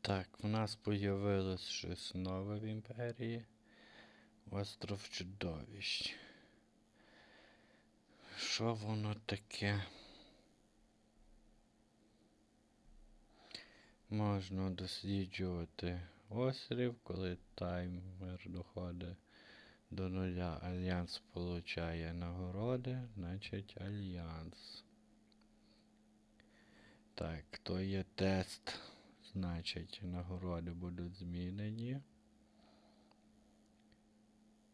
Так, в нас появилось щось нове в імперії. Остров чудовищ. Що воно таке? Можна досліджувати острів, коли таймер доходить до нуля. Альянс получає нагороди, значить альянс. Так, то є тест. Значить, нагороди будуть змінені.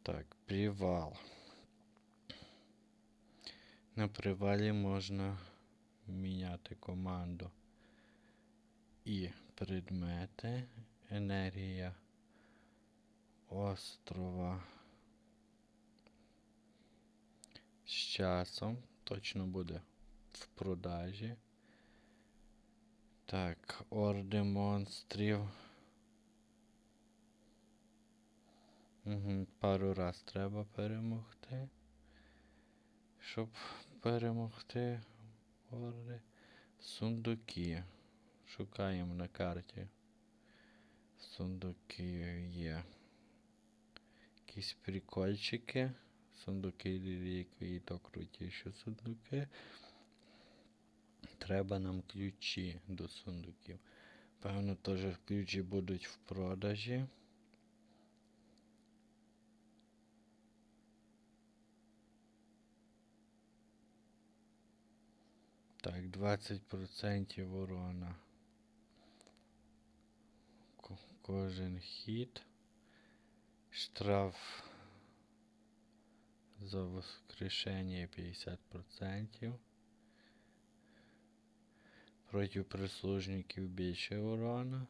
Так, привал. На привалі можна міняти команду і предмети, енергія острова. З часом точно буде в продажі. Так, орди монстрів. Угу, пару раз треба перемогти. Щоб перемогти орди. Сундуки. Шукаємо на карті. Сундуки є. Якісь прикольчики. Сундуки реліквії то крутіші сундуки. Треба нам ключі до сундуків. Певно, теж ключі будуть в продажі. Так, 20% урона. Ко- Кожен хід. Штраф за воскрешення 50%. Проти прислужників більше урона.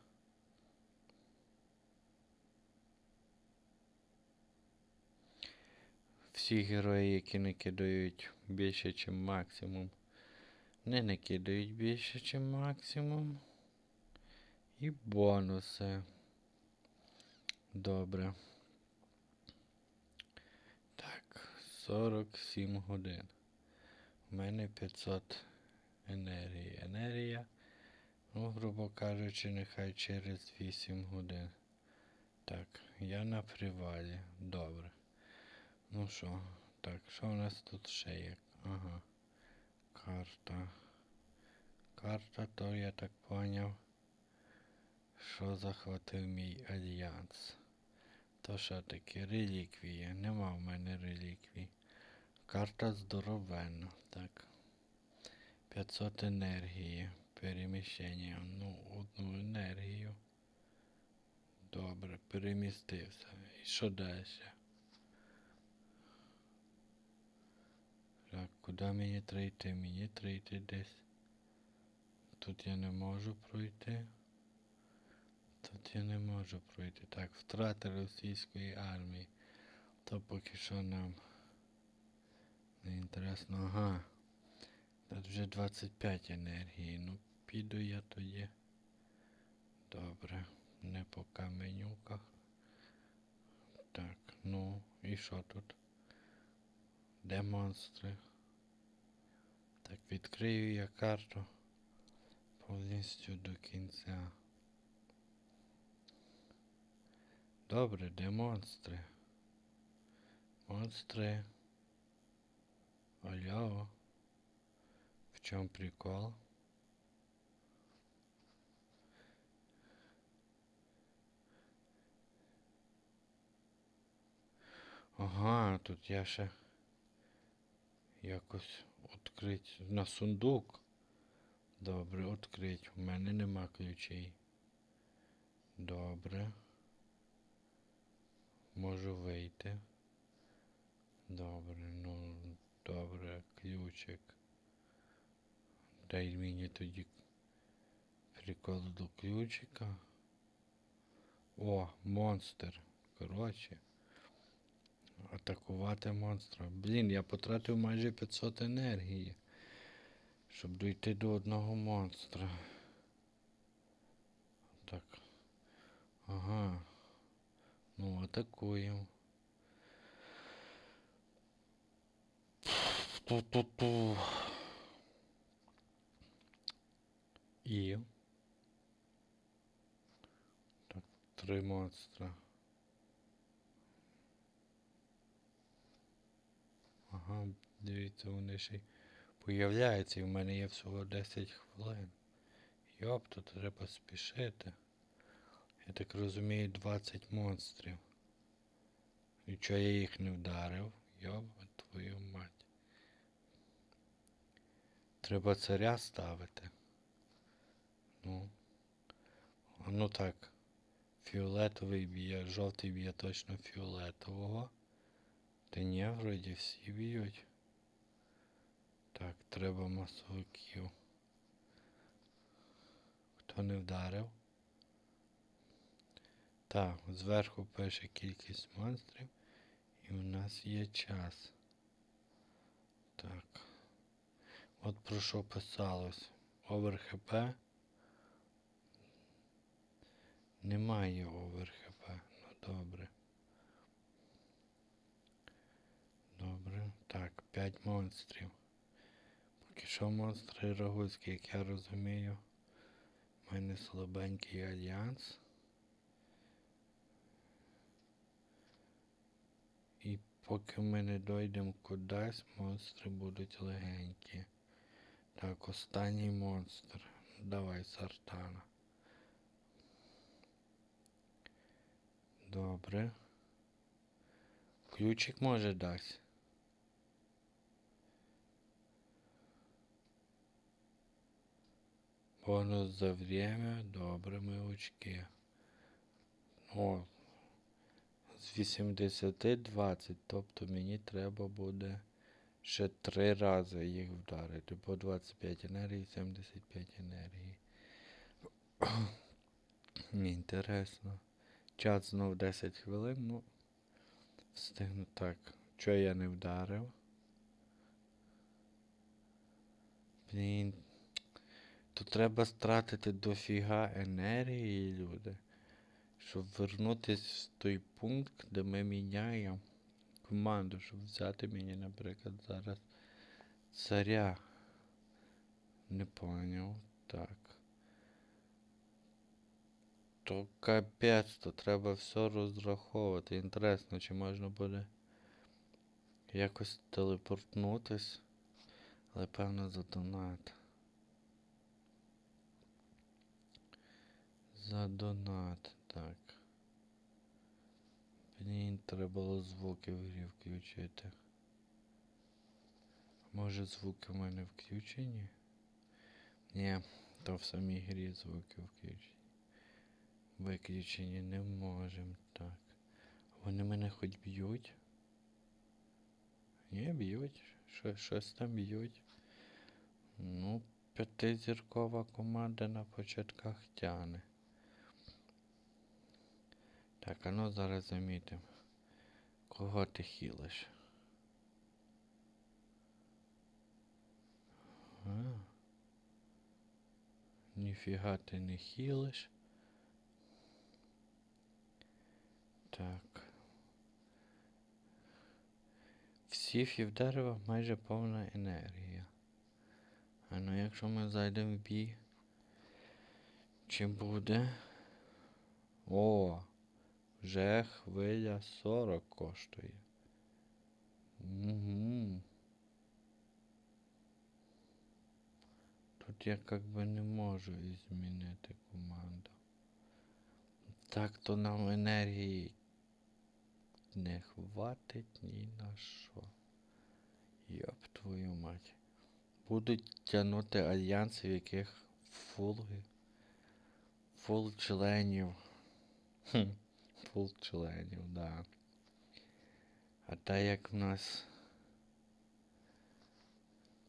Всі герої, які накидають більше, ніж максимум, не накидають більше, ніж максимум. І бонуси. Добре. Так, 47 годин. У мене 500 енергії. Енергія, ну, грубо кажучи, нехай через 8 годин. Так, я на привалі. Добре. Ну що, так, що у нас тут ще є? Ага. Карта. Карта, то я так поняв, що захватив мій альянс. То що таке? Реліквії. Нема в мене реліквій. Карта здоровенна. Так. 500 енергії. Переміщення. Ну, одну енергію. Добре, перемістився. І що далі? Так, куди мені треба йти? Мені треба йти десь. Тут я не можу пройти. Тут я не можу пройти. Так, втрати російської армії. То поки що нам не інтересно. Ага. Тут вже 25 енергії. Ну, піду я тоді. Добре. Не по каменюках. Так, ну, і що тут? Де монстри? Так, відкрию я карту повністю до кінця. Добре, де монстри? Монстри. Алло. Чому прикол? Ага, тут я ще якось відкрить на сундук. Добре, відкрить. У мене нема ключей. Добре. Можу вийти. Добре, ну добре, ключик. Дай мені тоді прикол до ключика. О, монстр. Коротше. Атакувати монстра. Блін, я потратив майже 500 енергії, щоб дійти до одного монстра. Так. Ага. Ну, атакуємо. Ту-ту-ту. І. Так, три монстра. Ага, дивіться, вони ще й появляються, і в мене є всього 10 хвилин. Йоп, тут треба спішити. Я так розумію, 20 монстрів. І чого я їх не вдарив? Йоп, твою мать. Треба царя ставити. Ну. А ну так. Фіолетовий б'є, жовтий б'є точно фіолетового. Та ні, вроді всі б'ють. Так, треба масовиків. Хто не вдарив? Так, зверху пише кількість монстрів. І у нас є час. Так. От про що писалось. Овер ХП. Немає овер ХП. Ну добре. Добре. Так, 5 монстрів. Поки що монстри рагульські, як я розумію. У мене слабенький альянс. І поки ми не дойдемо кудись, монстри будуть легенькі. Так, останній монстр. Давай, Сартана. Добре. Ключик може дасть. Бонус за время. Добре, ми очки. О, з 80 20, тобто мені треба буде ще три рази їх вдарити. По 25 енергії, 75 енергії. Інтересно. Час знов 10 хвилин, ну. Встигну так. Чого я не вдарив? Блін. Тут треба стратити дофіга енергії, люди. Щоб вернутись в той пункт, де ми міняємо команду, щоб взяти мені, наприклад, зараз царя. Не поняв. Так. То капець, то треба все розраховувати. Інтересно, чи можна буде якось телепортнутись. Але певно за донат. За донат, так. Блін, треба було звуки в грі включити. Може звуки в мене включені? Ні, то в самій грі звуки включені. Виключені не можемо, так. Вони мене хоч б'ють? Ні, б'ють. Що, щось там б'ють. Ну, п'ятизіркова команда на початках тяне. Так, а ну зараз замітимо. Кого ти хілиш? А. Ніфіга ти не хілиш. Так. В сіфі в дерева майже повна енергія. А ну якщо ми зайдемо в бій, чи буде? О! Вже хвиля 40 коштує. Угу. Тут я как би не можу і змінити команду. Так то нам енергії не хватить ні на що. Йоп твою мать. Будуть тягнути альянси, в яких фулги. Фул членів. Фул членів, да. А та як в нас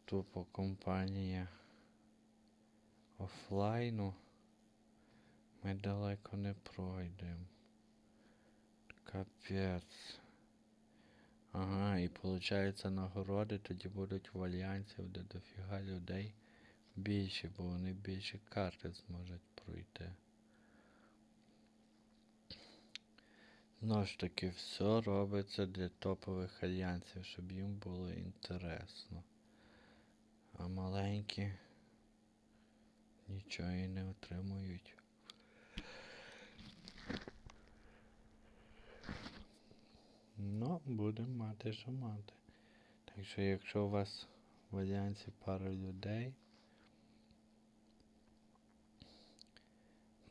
тупо компанія офлайну, ми далеко не пройдемо. Капець. Ага, і виходить нагороди тоді будуть в альянсів, де дофіга людей більше, бо вони більше карти зможуть пройти. Знову ж таки, все робиться для топових альянсів, щоб їм було інтересно. А маленькі нічого і не отримують. Ну, будемо мати, що мати. Так що, якщо у вас в альянсі пара людей,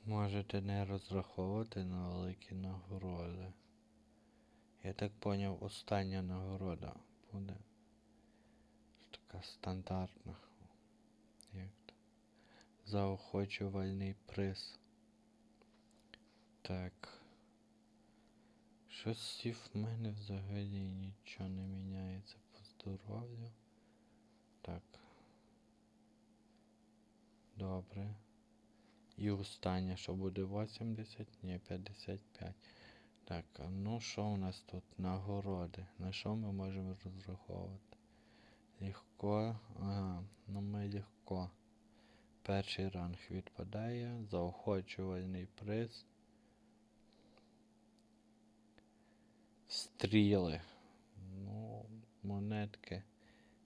можете не розраховувати на великі нагороди. Я так поняв, остання нагорода буде така стандартна. Як то? Заохочувальний приз. Так. Щось в мене взагалі нічого не міняється по здоров'ю. Так. Добре. І останнє, що буде 80, ні, 55. Так, ну що у нас тут? Нагороди. На що ми можемо розраховувати? Легко. Ага, ну ми легко. Перший ранг відпадає. Заохочувальний приз. Стріли. Ну, монетки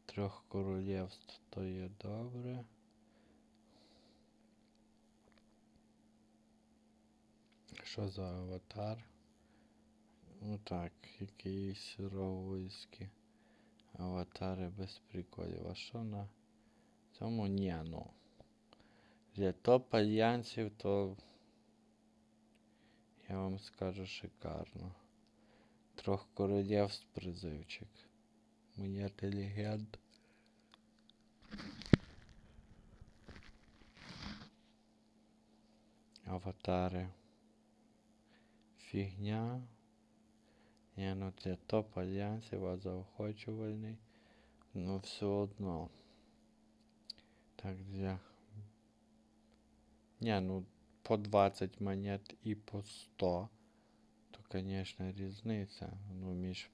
трьох королівств то є добре. Що за аватар? Ну так, якісь ровойські аватари без приколів. А що на цьому ні, ну. Для топ альянсів то я вам скажу шикарно. Трьох королівств призивчик. Моя легенд. Аватари. Фігня. Ні, ну для топ альянсів, а заохочувальний. Ну все одно. Так, для. Ні, ну по 20 монет і по 100. Конечно, різниця. Ну, між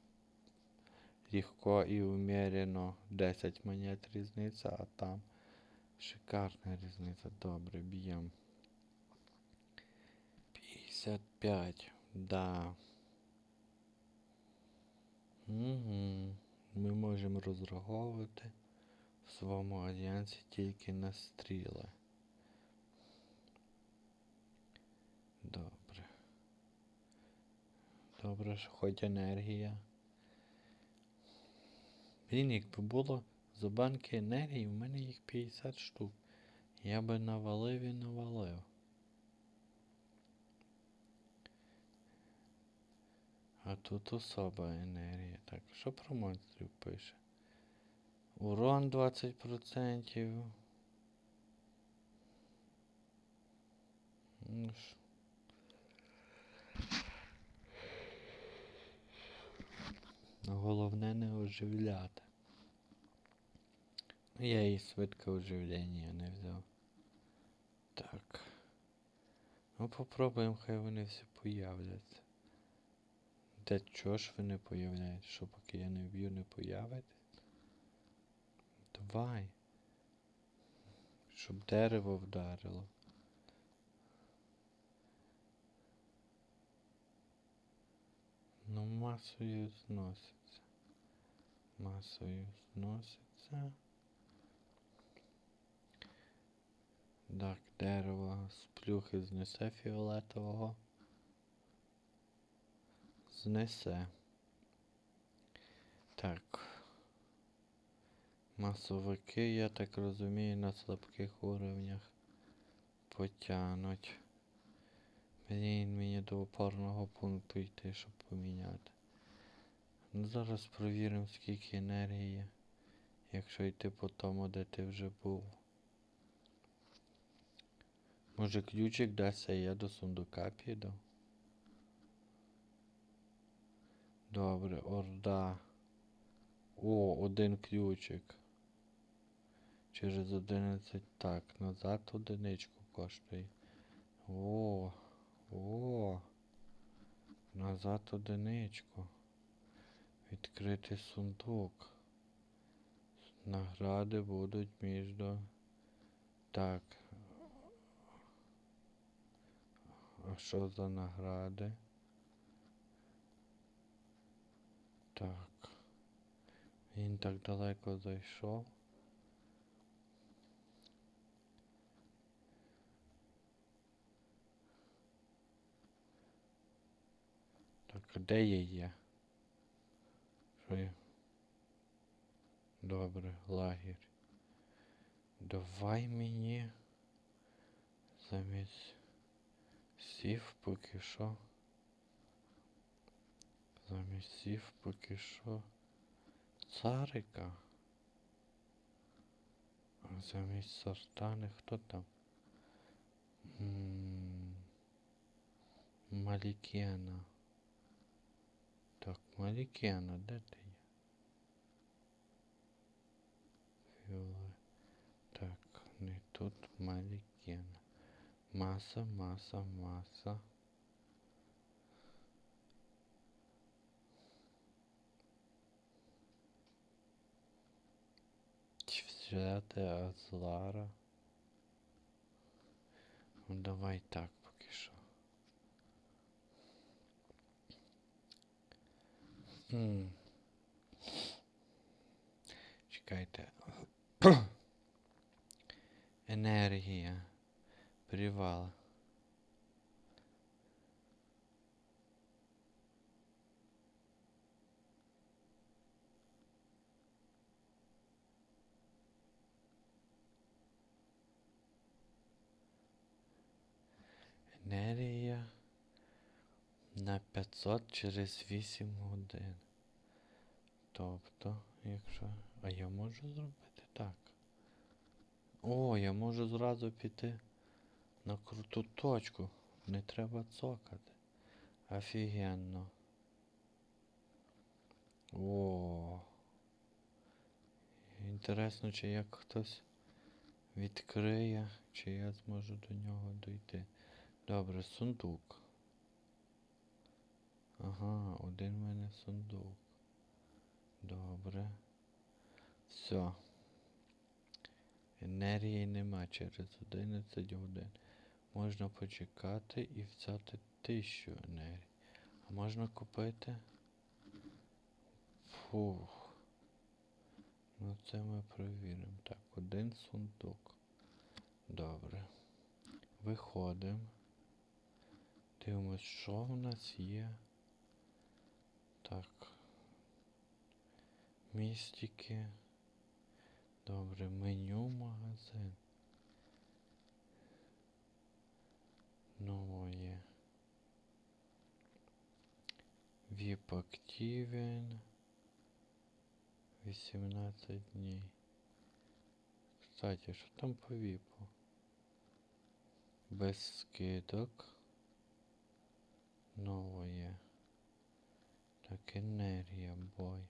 легко і умеренно 10 монет різниця, а там шикарна різниця. Добре, б'ємо. 55, да. Угу. Ми можемо розраховувати в своєму альянсі тільки на стріли. Добре. Добре, що хоч енергія. Блін, якби було за банки енергії, у мене їх 50 штук. Я би навалив і навалив. А тут особа енергія. Так, що про монстрів пише? Урон 20%. Ну ж. Головне не оживляти. Я і швидке оживлення не взяв. Так. Ну попробуємо, хай вони всі появляться. Та чого ж ви не появляєтесь? Що поки я не вб'ю, не появитесь? Давай. Щоб дерево вдарило. Ну, масою зноситься. Масою зноситься. Так, дерево з плюхи знесе фіолетового. Знесе. Так. Масовики, я так розумію, на слабких уровнях потянуть. Блін, мені до опорного пункту йти, щоб поміняти. Ну зараз провіримо скільки енергії, якщо йти по тому, де ти вже був. Може ключик дасться, я до сундука піду. Добре, орда. О, один ключик. Через 11 так, назад одиничку коштує. О, о. Назад одиничку. Відкрити сундук. Награди будуть між до... Так. А що за награди? Так. Він так далеко зайшов. Де я є? при. Добре, лагерь. Давай мені замість сів поки що. Замість сів поки що. Царика. А замість сортани хто там? М. Так, Малікена, де ти є? Фіоле. Так, не тут Малікена. Маса, маса, маса. Чи Взяти Азлара. Ну давай так Хм. Чекайте. Енергія. Привал. Енергія на 500 через 8 годин. Тобто, якщо. А я можу зробити так. О, я можу зразу піти на круту точку. Не треба цокати. Офігенно. О. Інтересно, чи як хтось відкриє, чи я зможу до нього дойти. Добре, сундук. Ага, один в мене сундук. Добре. Все. Енергії нема через 11 годин. Можна почекати і взяти 1000 енергії. А можна купити? Фух. Ну це ми перевіримо. Так, один сундук. Добре. Виходимо. Дивимось, що в нас є. Так. Містики. Добре, меню магазин. Новое. Віп активен. 18 дней. Кстати, що там по віпу? Без скидок. Новое. Так, енергія, бой.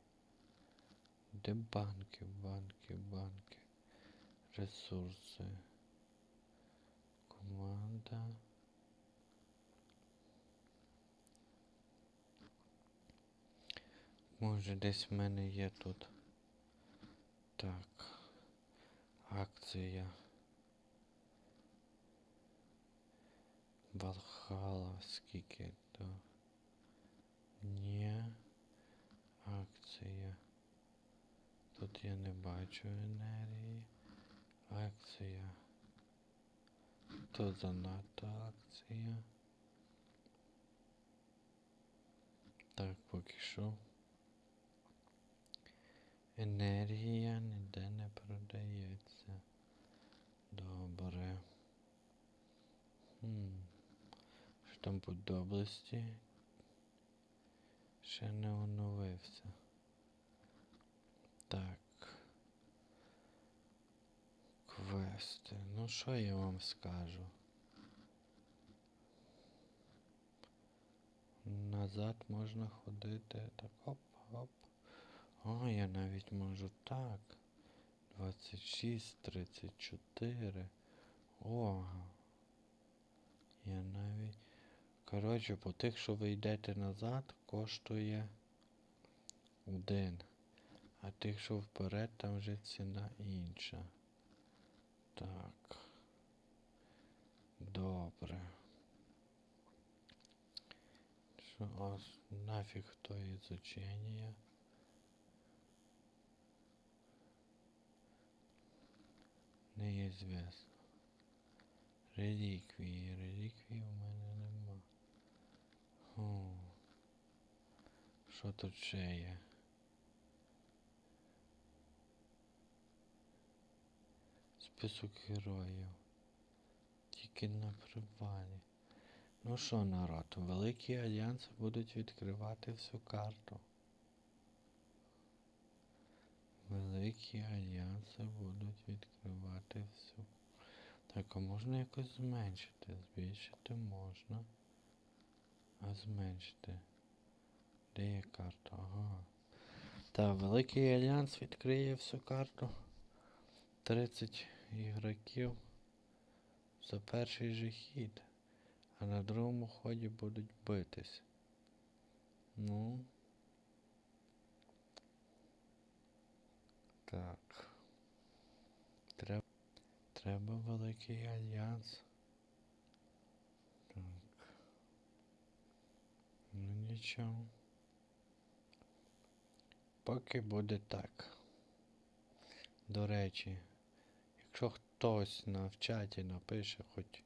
Де банки, банки, банки. Ресурси. Команда. Може десь в мене є тут. Так. Акція. Valhalla, скільки то? Ні. Акція. Тут я не бачу енергії. Акція. То занадто акція. Так, поки що. Енергія ніде не продається. Добре. Хм. Що там по доблесті? Ще не оновився. Так. Квести. Ну що я вам скажу? Назад можна ходити так оп, оп. О, я навіть можу так. 26, 34. О. Я навіть. Коротше, по тих, що ви йдете назад, коштує один. А тих, що вперед, там вже ціна інша. Так. Добре. Що ось нафіг то ізучення? Неізвісно. Реліквії. Реліквії у мене нема. Хм. Що тут ще є? Список героїв. Тільки на привалі. Ну що, народ, великі альянси будуть відкривати всю карту. Великі альянси будуть відкривати всю. Так, а можна якось зменшити? Збільшити можна. А зменшити. Де є карта? Ага. Та, Великий Альянс відкриє всю карту. 30 ігроків за перший же хід. А на другому ході будуть битись. Ну. Так. Треба, треба великий альянс. Так. Ну нічого. Поки буде так. До речі, якщо хтось на в чаті напише хоч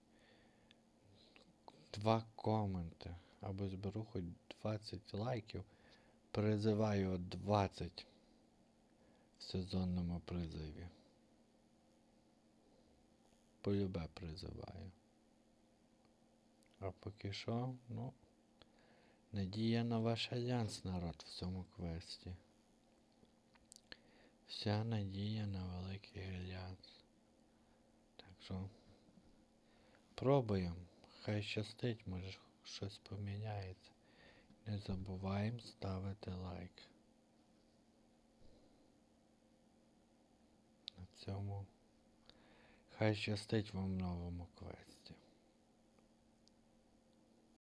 два коменти або зберу хоч 20 лайків, призиваю 20 в сезонному призиві. Полюбе призиваю. А поки що, ну, надія на ваш альянс, народ, в цьому квесті. Вся надія на великий альянс. Що пробуємо. Хай щастить, може щось поміняється. Не забуваємо ставити лайк. На цьому. Хай щастить вам новому квесті.